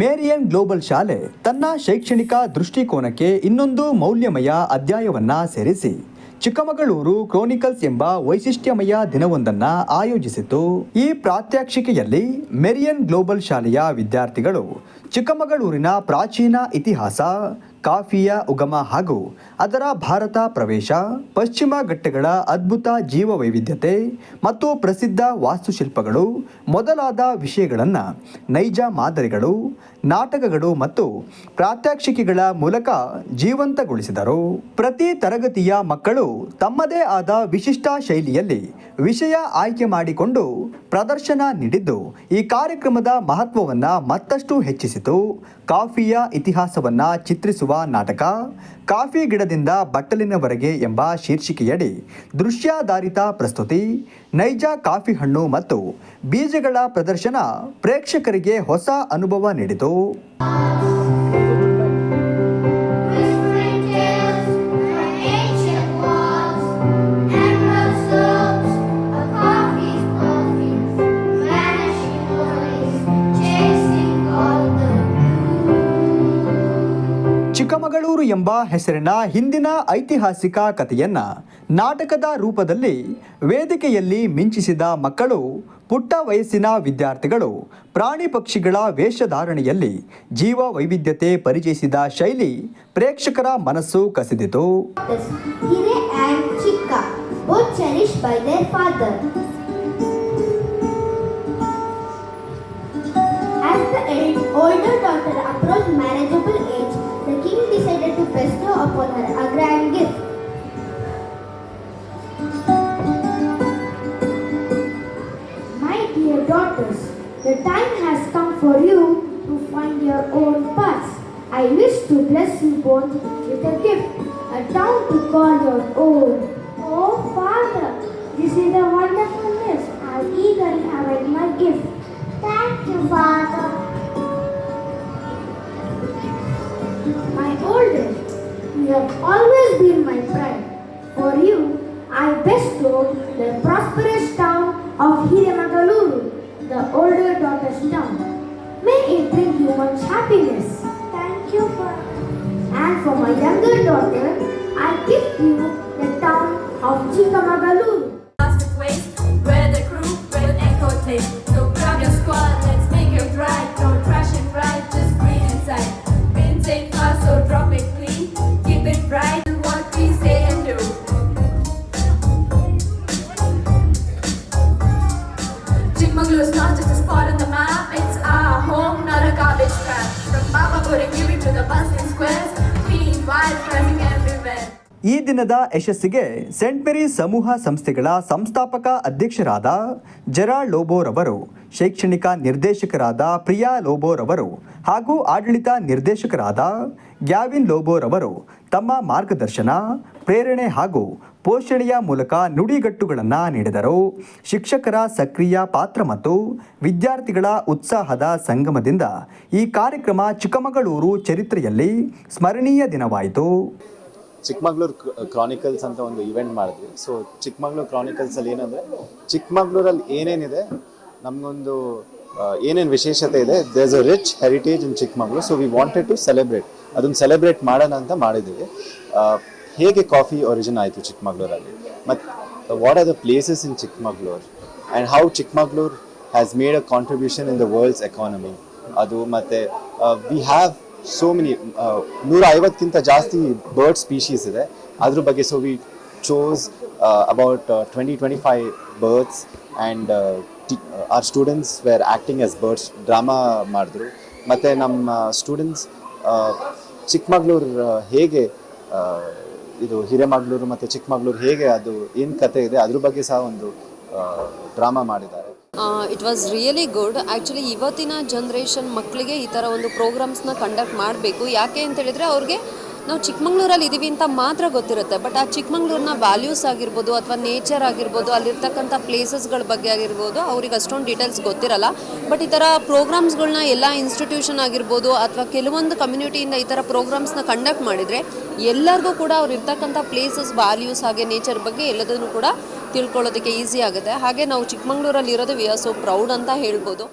Marion global ಶಾಲೆ ತನ್ನ ಶೈಕ್ಷಣಿಕ ದೃಷ್ಟಿಕೋನಕ್ಕೆ ಇನ್ನೊಂದು ಮೌಲ್ಯಮಯ ಅಧ್ಯಾಯವನ್ನ ಸೇರಿಸಿ. ಚಿಕ್ಕಮಗಳೂರು ಕ್ರೋನಿಕಲ್ಸ್ ಎಂಬ ವೈಶಿಷ್ಟ್ಯಮಯ ದಿನವೊಂದನ್ನ ಆಯೋಜಿಸಿತು. ಈ ಪ್ರಾತ್ಯಕ್ಷಿಕೆಯಲ್ಲಿ ಮೆರಿಯನ್ ಗ್ಲೋಬಲ್ ಶಾಲೆಯ ವಿದ್ಯಾರ್ಥಿಗಳು ಚಿಕ್ಕಮಗಳೂರಿನ ಪ್ರಾಚೀನ ಇತಿಹಾಸ ಕಾಫಿಯ ಉಗಮ ಹಾಗೂ ಅದರ ಭಾರತ ಪ್ರವೇಶ, ಪಶ್ಚಿಮ ಘಟ್ಟಗಳ ಅದ್ಭುತ ಜೀವ ವೈವಿಧ್ಯತೆ ಮತ್ತು ಪ್ರಸಿದ್ಧ ವಾಸ್ತುಶಿಲ್ಪಗಳು, ಮೊದಲಾದ ವಿಷಯಗಳನ್ನು ನೈಜ ಮಾದರಿಗಳು, ನಾಟಕಗಳು ಮತ್ತು ಪ್ರಾತ್ಯಕ್ಷಿಕೆಗಳ ಮೂಲಕ ಜೀವಂತಗೊಳಿಸಿದರು. ಪ್ರತಿ ತರಗತಿಯ ಮಕ್ಕಳು ತಮ್ಮದೇ ಆದ ವಿಶಿಷ್ಟ ಶೈಲಿಯಲ್ಲಿ ವಿಷಯ ಆಯ್ಕೆ ಮಾಡಿಕೊಂಡು ಪ್ರದರ್ಶನ ನೀಡಿದ್ದು, ಈ ಕಾರ್ಯಕ್ರಮದ ಮಹತ್ವವನ್ನು ಮತ್ತಷ್ಟು ಹೆಚ್ಚಿಸಿತು. ಕಾಫಿಯ ಇತಿಹಾಸವನ್ನು ಚಿತ್ರಿಸುವ ನಾಟಕ, ಕಾಫಿ ಗಿಡದಿಂದ ಬಟ್ಟಲಿನವರೆಗೆ ಎಂಬ ಶೀರ್ಷಿಕೆಯಡಿ ದೃಶ್ಯಾಧಾರಿತ ಪ್ರಸ್ತುತಿ, ನೈಜ ಕಾಫಿ ಹಣ್ಣು ಮತ್ತು ಬೀಜಗಳ ಪ್ರದರ್ಶನ ಪ್ರೇಕ್ಷಕರಿಗೆ ಹೊಸ ಅನುಭವ ನೀಡಿತು. ಎಂಬ ಹೆಸರಿನ ಹಿಂದಿನ ಐತಿಹಾಸಿಕ ಕಥೆಯನ್ನ ನಾಟಕದ ರೂಪದಲ್ಲಿ ವೇದಿಕೆಯಲ್ಲಿ ಮಿಂಚಿಸಿದ ಮಕ್ಕಳು, ಪುಟ್ಟ ವಯಸ್ಸಿನ ವಿದ್ಯಾರ್ಥಿಗಳು, ಪ್ರಾಣಿ ಪಕ್ಷಿಗಳ ವೇಷಧಾರಣೆಯಲ್ಲಿ ಜೀವ ವೈವಿಧ್ಯತೆ ಪರಿಚಯಿಸಿದ ಶೈಲಿ ಪ್ರೇಕ್ಷಕರ ಮನಸ್ಸು ಕಸಿದಿತು. For you to find your own paths. I wish to bless you both with a gift, a town to call your own. Oh, Father, this is a wonderful news. I eagerly await my gift. Thank you, Father. My oldest, you have always been my pride. For you, I bestow the prosperous town of Hiremagaluru, the older daughter's town. Much happiness. Thank you, Father. And for my younger daughter, I gift you the town of Chikamagaluru. ಈ ದಿನದ ಯಶಸ್ಸಿಗೆ scent ಮೇರಿ ಸಮೂಹ ಸಂಸ್ಥೆಗಳ ಸಂಸ್ಥಾಪಕ ಅಧ್ಯಕ್ಷರಾದ ಜರಾ ಲೋಬೋರವರು, ಶೈಕ್ಷಣಿಕ ನಿರ್ದೇಶಕರಾದ ಪ್ರಿಯಾ ಲೋಬೋರವರು ಹಾಗೂ ಆಡಳಿತ ನಿರ್ದೇಶಕರಾದ ಗ್ಯಾವಿನ್ ಲೋಬೋರವರು ತಮ್ಮ ಮಾರ್ಗದರ್ಶನ, ಪ್ರೇರಣೆ ಹಾಗೂ ಪೋಷಣೆಯ ಮೂಲಕ ನುಡಿಗಟ್ಟುಗಳನ್ನು ನೀಡಿದರು. ಶಿಕ್ಷಕರ ಸಕ್ರಿಯ ಪಾತ್ರ ಮತ್ತು ವಿದ್ಯಾರ್ಥಿಗಳ ಉತ್ಸಾಹದ ಸಂಗಮದಿಂದ ಈ ಕಾರ್ಯಕ್ರಮ ಚಿಕ್ಕಮಗಳೂರು ಚರಿತ್ರೆಯಲ್ಲಿ ಸ್ಮರಣೀಯ ದಿನವಾಯಿತು. ಚಿಕ್ಕಮಗ್ಳೂರು ಕ್ರಾನಿಕಲ್ಸ್ ಅಂತ ಒಂದು ಇವೆಂಟ್ ಮಾಡಿದ್ವಿ. ಸೊ ಚಿಕ್ಕಮಗ್ಳೂರು ಕ್ರಾನಿಕಲ್ಸಲ್ಲಿ ಏನಂದರೆ, ಚಿಕ್ಕಮಗ್ಳೂರಲ್ಲಿ ಏನೇನಿದೆ, ನಮಗೊಂದು ಏನೇನು ವಿಶೇಷತೆ ಇದೆ there's a rich heritage in Chikkamagaluru so we wanted to celebrate ಅದನ್ನು ಸೆಲೆಬ್ರೇಟ್ ಮಾಡೋಣ ಅಂತ ಮಾಡಿದ್ದೀವಿ. ಹೇಗೆ ಕಾಫಿ ಒರಿಜಿನ್ ಆಯಿತು ಚಿಕ್ಕಮಗ್ಳೂರಲ್ಲಿ? ಮತ್ತು what are the places in Chikkamagaluru? And how Chikkamagaluru has made a contribution in the world's economy ಅದು ಮತ್ತು ವಿ ಹ್ಯಾವ್ ಸೋ ಮೆನಿ ನೂರ ಐವತ್ತಕ್ಕಿಂತ ಜಾಸ್ತಿ ಬರ್ಡ್ ಸ್ಪೀಶೀಸ್ ಇದೆ. ಅದ್ರ ಬಗ್ಗೆ so we chose about twenty twenty five birds and our students were acting as birds drama ಮಾಡಿದ್ರು. ಮತ್ತು ನಮ್ಮ ಸ್ಟೂಡೆಂಟ್ಸ್ ಚಿಕ್ಕಮಗಳೂರು ಹೇಗೆ ಇದು ಹಿರೇಮಗಳೂರು ಮತ್ತು ಚಿಕ್ಕಮಗಳೂರು ಹೇಗೆ ಅದು ಏನು ಕತೆ ಇದೆ ಅದ್ರ ಬಗ್ಗೆ ಸಹ ಒಂದು ಡ್ರಾಮಾ ಮಾಡಿದ್ದಾರೆ. It was really good actually ಇವತ್ತಿನ ಜನ್ರೇಷನ್ ಮಕ್ಕಳಿಗೆ ಈ ಥರ ಒಂದು ಪ್ರೋಗ್ರಾಮ್ಸ್ನ ಕಂಡಕ್ಟ್ ಮಾಡಬೇಕು. ಯಾಕೆ ಅಂತ ಹೇಳಿದರೆ ಅವ್ರಿಗೆ ನಾವು ಚಿಕ್ಕಮಂಗ್ಳೂರಲ್ಲಿ ಇದ್ದೀವಿ ಅಂತ ಮಾತ್ರ ಗೊತ್ತಿರುತ್ತೆ. ಬಟ್ ಆ ಚಿಕ್ಕಮಂಗ್ಳೂರಿನ ವ್ಯಾಲ್ಯೂಸ್ ಆಗಿರ್ಬೋದು ಅಥವಾ ನೇಚರ್ ಆಗಿರ್ಬೋದು, ಅಲ್ಲಿರ್ತಕ್ಕಂಥ ಪ್ಲೇಸಸ್ಗಳ ಬಗ್ಗೆ ಆಗಿರ್ಬೋದು, ಅವ್ರಿಗೆ ಅಷ್ಟೊಂದು ಡೀಟೇಲ್ಸ್ ಗೊತ್ತಿರಲ್ಲ. ಬಟ್ ಈ ಥರ ಪ್ರೋಗ್ರಾಮ್ಸ್ಗಳನ್ನ ಎಲ್ಲ ಇನ್ಸ್ಟಿಟ್ಯೂಷನ್ ಆಗಿರ್ಬೋದು ಅಥವಾ ಕೆಲವೊಂದು ಕಮ್ಯುನಿಟಿಯಿಂದ ಈ ಥರ ಪ್ರೋಗ್ರಾಮ್ಸ್ನ ಕಂಡಕ್ಟ್ ಮಾಡಿದರೆ ಎಲ್ಲರಿಗೂ ಕೂಡ ಅವ್ರು ಇರ್ತಕ್ಕಂಥ ಪ್ಲೇಸಸ್ ವ್ಯಾಲ್ಯೂಸ್ ಹಾಗೆ ನೇಚರ್ ಬಗ್ಗೆ ಎಲ್ಲದನ್ನು ಕೂಡ ತಿಳ್ಕೊಳ್ಳೋದಕ್ಕೆ ಈಸಿ ಆಗುತ್ತೆ. ಹಾಗೆ ನಾವು ಚಿಕ್ಕಮಂಗ್ಳೂರಲ್ಲಿ ಇರೋದು ವಿ ಆರ್ ಸೊ ಪ್ರೌಡ್ ಅಂತ ಹೇಳ್ಬೋದು.